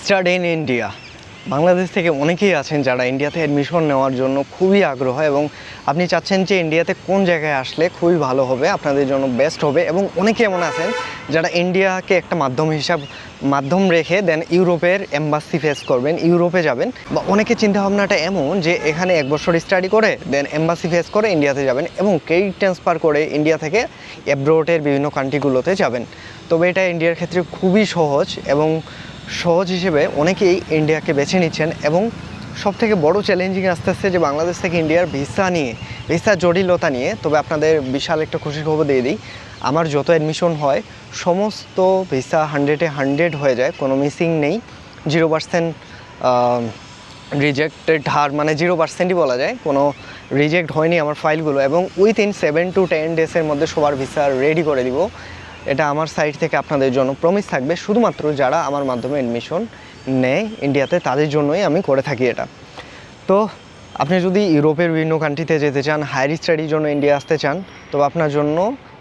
Start in India. Bangladesh থেকে অনেকেই আছেন যারা ইন্ডিয়াতে অ্যাডমিশন নেওয়ার জন্য খুবই আগ্রহ এবং আপনি চাচ্ছেন যে ইন্ডিয়াতে কোন জায়গায় আসলে খুবই ভালো হবে, আপনাদের জন্য বেস্ট হবে এবং অনেকে এমন আছেন যারা ইন্ডিয়াকে একটা মাধ্যম হিসাব, মাধ্যম রেখে দেন ইউরোপের এম্বাসি ফেস করবেন, ইউরোপে যাবেন বা অনেকে চিন্তাভাবনাটা এমন যে এখানে এক বছর স্টাডি করে দেন এম্বাসি ফেস করে ইন্ডিয়াতে যাবেন এবং ক্রেডিট ট্রান্সফার করে ইন্ডিয়া থেকে অ্যাব্রোডের বিভিন্ন কান্ট্রিগুলোতে যাবেন। তবে এটা ইন্ডিয়ার ক্ষেত্রে খুবই সহজ এবং সহজ হিসেবে অনেকেই ইন্ডিয়াকে বেছে নিচ্ছেন এবং সব থেকে বড় চ্যালেঞ্জিং আস্তে আস্তে যে বাংলাদেশ থেকে ইন্ডিয়ার ভিসা নিয়ে, ভিসা জটিলতা নিয়ে, তবে আপনাদের বিশাল একটা খুশির খবর দিয়ে দিই। আমার যত অ্যাডমিশন হয়, সমস্ত ভিসা হান্ড্রেডে হান্ড্রেড হয়ে যায়, কোনো মিসিং নেই। জিরো পার্সেন্ট রিজেক্টেড হার মানে জিরো পার্সেন্টই বলা যায়, কোনো রিজেক্ট হয়নি আমার ফাইলগুলো এবং উইথিন সেভেন টু টেন ডেজের মধ্যে সবার ভিসা রেডি করে দিব। এটা আমার সাইড থেকে আপনাদের জন্য প্রমিস থাকবে। শুধুমাত্র যারা আমার মাধ্যমে অ্যাডমিশন নেয় ইন্ডিয়াতে তাদের জন্যই আমি করে থাকি এটা। তো আপনি যদি ইউরোপের বিভিন্ন কান্ট্রিতে যেতে চান হায়ার স্টাডির জন্য ইন্ডিয়া আসতে চান, তো আপনার জন্য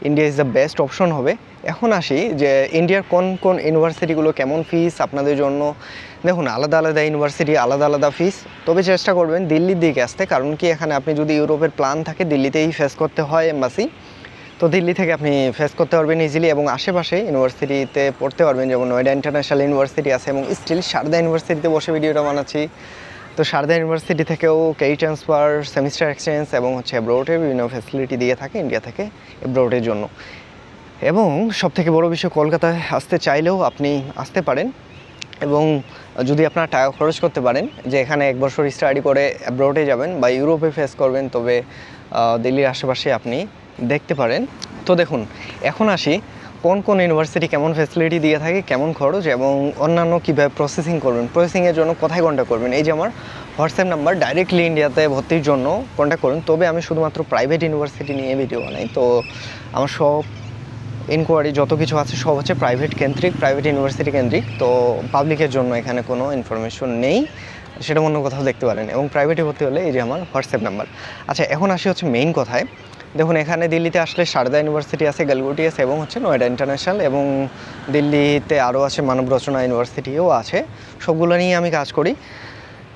India is the best option হবে। এখন আসি যে ইন্ডিয়ার কোন কোন ইউনিভার্সিটিগুলো কেমন ফিস আপনাদের জন্য। দেখুন, আলাদা আলাদা ইউনিভার্সিটি আলাদা আলাদা ফিস তবে চেষ্টা করবেন দিল্লির দিকে আসতে, কারণ কি এখানে আপনি যদি ইউরোপের প্ল্যান থাকে, দিল্লিতেই ফেস করতে হয় এম্বাসি তো দিল্লি থেকে আপনি ফেস করতে পারবেন ইজিলি এবং আশেপাশে ইউনিভার্সিটিতে পড়তে পারবেন, যেমন নয়ডা ইন্টারন্যাশনাল ইউনিভার্সিটি আছে এবং স্টিল সারদা ইউনিভার্সিটিতে বসে ভিডিওটা বানাচ্ছি। তো সারদা ইউনিভার্সিটি থেকেও কেই ট্রান্সফার সেমিস্টার এক্সচেঞ্জ এবং হচ্ছে অ্যাব্রোডের বিভিন্ন ফ্যাসিলিটি দিয়ে থাকে ইন্ডিয়া থেকে অ্যাব্রোডের জন্য। এবং সব থেকে বড় বিষয়, কলকাতায় আসতে চাইলেও আপনি আসতে পারেন এবং যদি আপনার টাকা খরচ করতে পারেন, যে এখানে এক বছর স্টাডি করে অ্যাব্রোডে যাবেন বা ইউরোপে ফেস করবেন, তবে দিল্লির আশেপাশে আপনি দেখতে পারেন। তো দেখুন, এখন আসি কোন কোন ইউনিভার্সিটি কেমন ফ্যাসিলিটি দিয়ে থাকে, কেমন খরচ এবং অন্যান্য কীভাবে প্রসেসিং করবেন। প্রসেসিংয়ের জন্য কোথায় কন্ট্যাক্ট করবেন? এই যে আমার হোয়াটসঅ্যাপ নাম্বার ডাইরেক্টলি ইন্ডিয়াতে ভর্তির জন্য কন্ট্যাক্ট করুন। তবে আমি শুধুমাত্র প্রাইভেট ইউনিভার্সিটি নিয়ে ভিডিও বানাই। তো আমার সব ইনকোয়ারি যত কিছু আছে সব হচ্ছে প্রাইভেট কেন্দ্রিক প্রাইভেট ইউনিভার্সিটি কেন্দ্রিক। তো পাবলিকের জন্য এখানে কোনো ইনফরমেশন নেই, সেটা অন্য কোথাও দেখতে পারেন। এবং প্রাইভেটে ভর্তি হলে এই যে আমার হোয়াটসঅ্যাপ নাম্বার আচ্ছা এখন আসি হচ্ছে মেইন কথায়। দেখুন, এখানে দিল্লিতে আসলে সারদা ইউনিভার্সিটি আছে, গালগুটি আছে এবং হচ্ছে নয়ডা ইন্টারন্যাশনাল এবং দিল্লিতে আরও আছে মানব রচনা ইউনিভার্সিটিও আছে। সবগুলো নিয়ে আমি কাজ করি।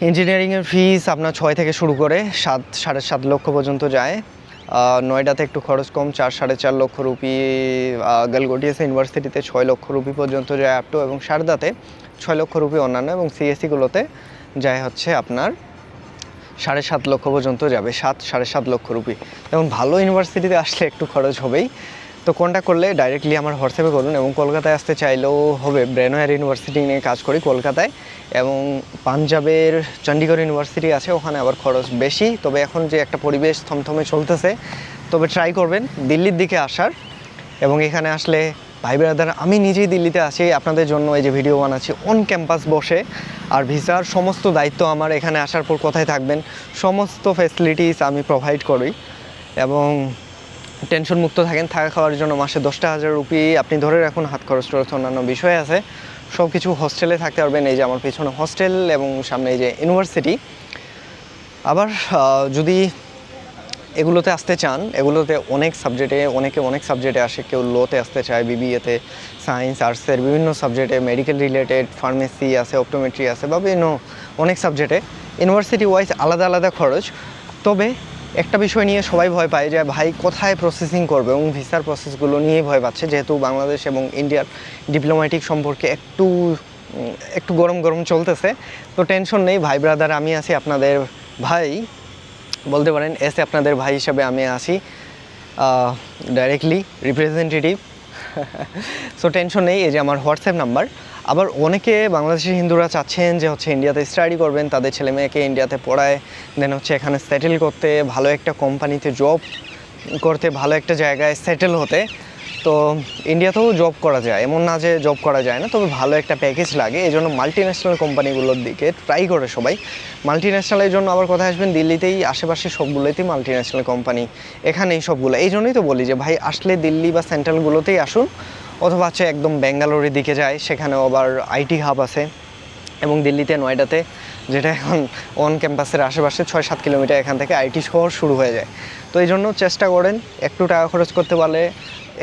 ইঞ্জিনিয়ারিংয়ের ফিস আপনার ছয় থেকে শুরু করে সাত, সাড়ে সাত লক্ষ পর্যন্ত যায়। নয়ডাতে একটু খরচ কম, চার, সাড়ে চার লক্ষ রুপি গালগোটিয়াস ইউনিভার্সিটিতে ছয় লক্ষ রুপি পর্যন্ত যায় আপ টু এবং সারদাতে ছয় লক্ষ রুপি অন্যান্য এবং সিএসসিগুলোতে যায় হচ্ছে আপনার সাড়ে সাত লক্ষ পর্যন্ত যাবে, সাত, সাড়ে সাত লক্ষ রুপি। যেমন ভালো ইউনিভার্সিটিতে আসলে একটু খরচ হবেই। তো কোনটা করলে ডাইরেক্টলি আমার হোয়াটসঅ্যাপে করুন এবং কলকাতায় আসতে চাইলেও হবে ব্রেনওয়ার ইউনিভার্সিটি নিয়ে কাজ করি কলকাতায় এবং পাঞ্জাবের চণ্ডীগড় ইউনিভার্সিটি আছে, ওখানে আবার খরচ বেশি। তবে এখন যে একটা পরিবেশ থমথমে চলতেছে, তবে ট্রাই করবেন, দিল্লির দিকে আসার এবং এখানে আসলে ভাই ব্রাদার, আমি নিজেই দিল্লিতে আছি, আপনাদের জন্য এই যে ভিডিও বানাচ্ছি অন ক্যাম্পাস বসে। আর ভিসার সমস্ত দায়িত্ব আমার, এখানে আসার পর কোথায় থাকবেন, সমস্ত ফ্যাসিলিটিস আমি প্রোভাইড করি। এবং টেনশন মুক্ত থাকেন, থাকা খাওয়ার জন্য মাসে দশটা হাজার রুপি, আপনি ধরে রাখুন, হাত খরচ টরচ অন্যান্য বিষয় আছে। সব কিছু হোস্টেলে থাকতে পারবেন, এই যে আমার পেছনে হোস্টেল এবং সামনে এই যে ইউনিভার্সিটি আবার যদি এগুলোতে আসতে চান, এগুলোতে অনেক সাবজেক্টে অনেকে অনেক সাবজেক্টে আসে, কেউ লোতে আসতে চায় বিবিএতে সায়েন্স আর্টসের বিভিন্ন সাবজেক্টে মেডিকেল রিলেটেড ফার্মেসি আছে অপটোমেট্রি আছে বা বিভিন্ন অনেক সাবজেক্টে ইউনিভার্সিটি ওয়াইজ আলাদা আলাদা খরচ। তবে একটা বিষয় নিয়ে সবাই ভয় পায় যে ভাই কোথায় প্রসেসিং করবে এবং ভিসার প্রসেসগুলো নিয়েই ভয় পাচ্ছে, যেহেতু বাংলাদেশ এবং ইন্ডিয়ার ডিপ্লোম্যাটিক সম্পর্কে একটু একটু গরম গরম চলতেছে। তো টেনশন নেই, ভাই ব্রাদার আমি আছি আপনাদের ভাই। বলতে পারেন, এসে আপনাদের ভাই হিসাবে আমি আসি ডাইরেক্টলি রিপ্রেজেন্টেটিভ সো টেনশন নেই, এই যে আমার হোয়াটসঅ্যাপ নাম্বার আবার অনেকে বাংলাদেশের হিন্দুরা চাচ্ছেন যে হচ্ছে ইন্ডিয়াতে স্টাডি করবেন, তাদের ছেলে মেয়েকে ইন্ডিয়াতে পড়ায় দেন হচ্ছে এখানে সেটেল করতে, ভালো একটা কোম্পানিতে জব করতে, ভালো একটা জায়গায় সেটেল হতে। তো ইন্ডিয়াতেও জব করা যায়। এমন না যে জব করা যায় না, তবে ভালো একটা প্যাকেজ লাগে। এই জন্য মাল্টি ন্যাশনাল কোম্পানিগুলোর দিকে ট্রাই করে সবাই। মাল্টি ন্যাশনালের জন্য আবার কথা আসবেন? দিল্লিতেই, আশেপাশে সবগুলোতেই মাল্টি ন্যাশনাল কোম্পানি এখানেই সবগুলো। এই জন্যই তো বলি যে, ভাই, আসলে দিল্লি বা সেন্ট্রালগুলোতেই আসুন। অথবা হচ্ছে একদম ব্যাঙ্গালোরের দিকে যায়। সেখানেও আবার আইটি হাব আছে। এবং দিল্লিতে, নয়ডাতে, যেটা এখন অন ক্যাম্পাসের আশেপাশে ছয় সাত কিলোমিটার এখান থেকে আইটি শহর শুরু হয়ে যায়। তো এই জন্য চেষ্টা করেন। একটু টাকা খরচ করতে পারলে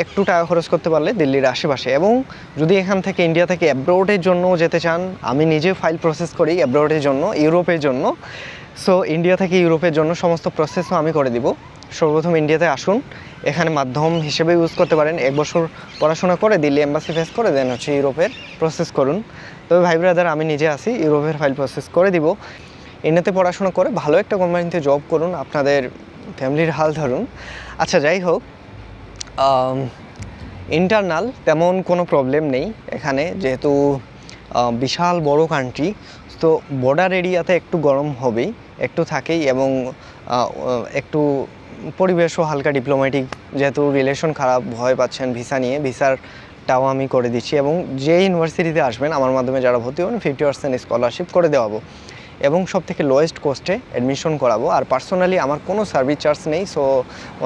একটু টাকা খরচ করতে পারলে দিল্লির আশেপাশে। এবং যদি এখান থেকে ইন্ডিয়া থেকে অ্যাব্রোডের জন্য যেতে চান, আমি নিজে ফাইল প্রসেস করি অ্যাব্রোডের জন্য ইউরোপের জন্য। সো ইন্ডিয়া থেকে ইউরোপের জন্য সমস্ত প্রসেসও আমি করে দিব। সর্বপ্রথম ইন্ডিয়াতে আসুন, এখানে মাধ্যম হিসেবে ইউজ করতে পারেন। এক বছর পড়াশোনা করে দিল্লি এম্বাসি ফেস করে দেন হচ্ছে ইউরোপের প্রসেস করুন। তবে ভাই ব্রাদার আমি নিজে আসি ইউরোপের ফাইল প্রসেস করে দিব। ইন্ডিয়াতে পড়াশোনা করে ভালো একটা কোম্পানিতে জব করুন, আপনাদের ফ্যামিলির হাল ধরুন। আচ্ছা যাই হোক ইন্টারনাল তেমন কোনো প্রবলেম নেই এখানে, যেহেতু বিশাল বড় কান্ট্রি তো বর্ডার এরিয়াতে একটু গরম হবেই, একটু থাকেই এবং একটু পরিবেশও হালকা ডিপ্লোম্যাটিক যেহেতু রিলেশন খারাপ, ভয় পাচ্ছেন ভিসা নিয়ে ভিসারটাও আমি করে দিচ্ছি এবং যে ইউনিভার্সিটিতে আসবেন, আমার মাধ্যমে যারা ভর্তি হবেন ফিফটি পার্সেন্ট স্কলারশিপ করে দেওয়াবো এবং সব থেকে লোয়েস্ট কোস্টে অ্যাডমিশন করাবো। আর পার্সোনালি আমার কোনো সার্ভিস চার্জ নেই সো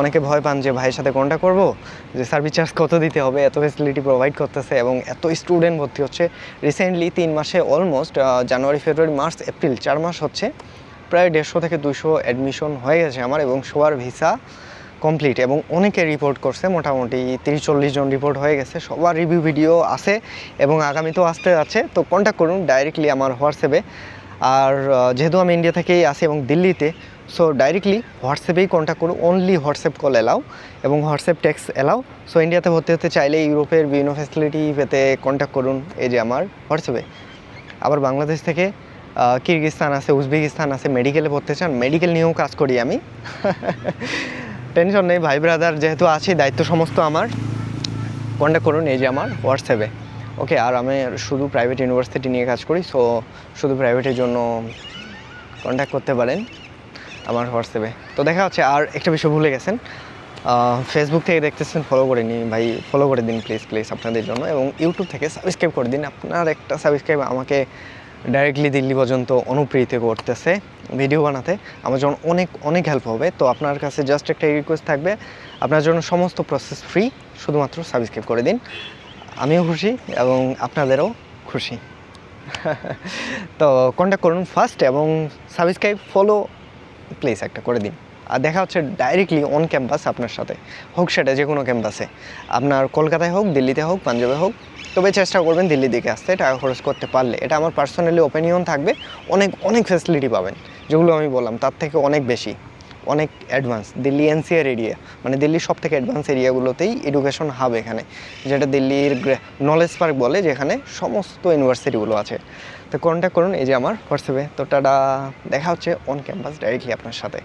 অনেকে ভয় পান যে ভাইয়ের সাথে কন্ট্যাক্ট করব? যে সার্ভিস চার্জ কত দিতে হবে, এত ফেসিলিটি প্রোভাইড করতেছে এবং এত স্টুডেন্ট ভর্তি হচ্ছে। রিসেন্টলি তিন মাসে almost January February March April চার মাস হচ্ছে। প্রায় দেড়শো থেকে দুশো অ্যাডমিশন হয়ে গেছে আমার এবং সবার ভিসা কমপ্লিট এবং অনেকে রিপোর্ট করছে, মোটামুটি তিরিশ, চল্লিশ জন রিপোর্ট হয়ে গেছে। সবার রিভিউ ভিডিও আছে এবং আগামীতেও আসতে যাচ্ছে। তো কন্ট্যাক্ট করুন ডাইরেক্টলি আমার হোয়াটসঅ্যাপে। আর যেহেতু আমি ইন্ডিয়া থেকেই আসি এবং দিল্লিতে সো ডাইরেক্টলি হোয়াটসঅ্যাপেই কন্ট্যাক্ট করুন অনলি হোয়াটসঅ্যাপ কল এলাও এবং হোয়াটসঅ্যাপ টেক্স এলাও সো ইন্ডিয়াতে ভর্তি হতে চাইলে ইউরোপের বিভিন্ন ফ্যাসিলিটি পেতে কন্ট্যাক্ট করুন এই যে আমার হোয়াটসঅ্যাপে আবার বাংলাদেশ থেকে কিরগিস্তান আছে উজবেকিস্তান আছে মেডিকেলে পড়তে চান মেডিকেল নিয়েও কাজ করি আমি। টেনশন নেই, ভাই ব্রাদার যেহেতু আছে, দায়িত্ব সমস্ত আমার। কন্ট্যাক্ট করুন এই যে আমার হোয়াটসঅ্যাপে ওকে, আর আমি শুধু প্রাইভেট ইউনিভার্সিটি নিয়ে কাজ করি সো শুধু প্রাইভেটের জন্য কন্ট্যাক্ট করতে পারেন আমার হোয়াটসঅ্যাপে। তো দেখা হচ্ছে, আর একটা বিষয় ভুলে গেছেন ফেসবুক থেকে দেখতেছেন ফলো করে নিন ভাই ফলো করে দিন প্লিজ প্লিজ আপনাদের জন্য, এবং ইউটিউব থেকে সাবস্ক্রাইব করে দিন। আপনার একটা সাবস্ক্রাইব আমাকে ডাইরেক্টলি দিল্লি পর্যন্ত অনুপ্রেরিত করতেছে ভিডিও বানাতে। আমার জন্য অনেক অনেক হেল্প হবে। তো আপনার কাছে জাস্ট একটা রিকোয়েস্ট থাকবে, আপনার জন্য সমস্ত প্রসেস ফ্রি শুধুমাত্র সাবস্ক্রাইব করে দিন। আমিও খুশি এবং আপনাদেরও খুশি। তো কন্ট্যাক্ট করুন ফার্স্ট এবং সাবস্ক্রাইব ফলো প্লিজ একটা করে দিন। আর দেখা হচ্ছে ডাইরেক্টলি অন ক্যাম্পাস আপনার সাথে। হোক সেটা যে কোনো ক্যাম্পাসে আপনার কলকাতায় হোক, দিল্লিতে হোক, পাঞ্জাবে হোক, তবে চেষ্টা করবেন দিল্লির দিকে আসতে। টাকা খরচ করতে পারলে। এটা আমার পার্সোনালি ওপিনিয়ন থাকবে। অনেক অনেক ফ্যাসিলিটি পাবেন। যেগুলো আমি বললাম, তার থেকে অনেক বেশি। অনেক অ্যাডভান্স দিল্লি এনসিআর এরিয়া মানে দিল্লির সব থেকে অ্যাডভান্স এরিয়াগুলোতেই এডুকেশন হাব এখানে, যেটা দিল্লির নলেজ পার্ক বলে, যেখানে সমস্ত ইউনিভার্সিটিগুলো আছে। তো কন্ট্যাক্ট করুন, এই যে আমার হোয়াটসঅ্যাপে। তো টাটা, দেখা হচ্ছে অন ক্যাম্পাস ডাইরেক্টলি আপনার সাথে।